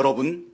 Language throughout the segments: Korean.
여러분,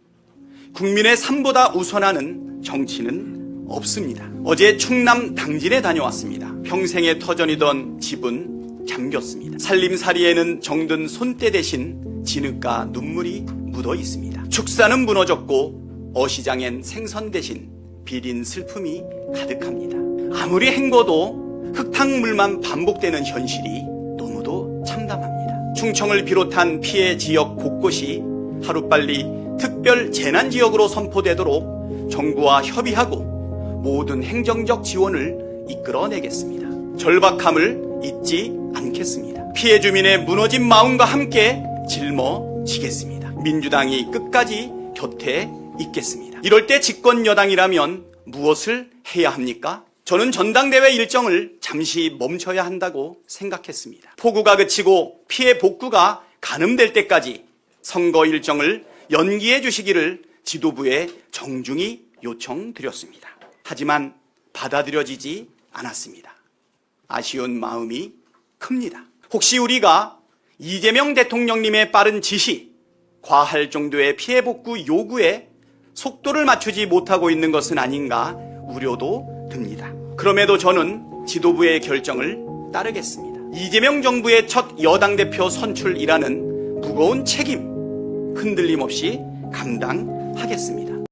국민의 삶보다 우선하는 정치는 없습니다. 어제 충남 당진에 다녀왔습니다. 평생의 터전이던 집은 잠겼습니다. 살림살이에는 정든 손때 대신 진흙과 눈물이 묻어 있습니다. 축사는 무너졌고 어시장엔 생선 대신 비린 슬픔이 가득합니다. 아무리 행거도 흙탕물만 반복되는 현실이 너무도 참담합니다. 충청을 비롯한 피해 지역 곳곳이 하루빨리 특별 재난 지역으로 선포되도록 정부와 협의하고 모든 행정적 지원을 이끌어내겠습니다. 절박함을 잊지 않겠습니다. 피해 주민의 무너진 마음과 함께 짊어지겠습니다. 민주당이 끝까지 곁에 있겠습니다. 이럴 때 집권 여당이라면 무엇을 해야 합니까? 저는 전당대회 일정을 잠시 멈춰야 한다고 생각했습니다. 폭우가 그치고 피해 복구가 가늠될 때까지 선거 일정을 연기해 주시기를 지도부에 정중히 요청드렸습니다. 하지만 받아들여지지 않았습니다. 아쉬운 마음이 큽니다. 혹시 우리가 이재명 대통령님의 빠른 지시, 과할 정도의 피해 복구 요구에 속도를 맞추지 못하고 있는 것은 아닌가 우려도 듭니다. 그럼에도 저는 지도부의 결정을 따르겠습니다. 이재명 정부의 첫 여당 대표 선출이라는 무거운 책임 흔들림 없이 감당하겠습니다.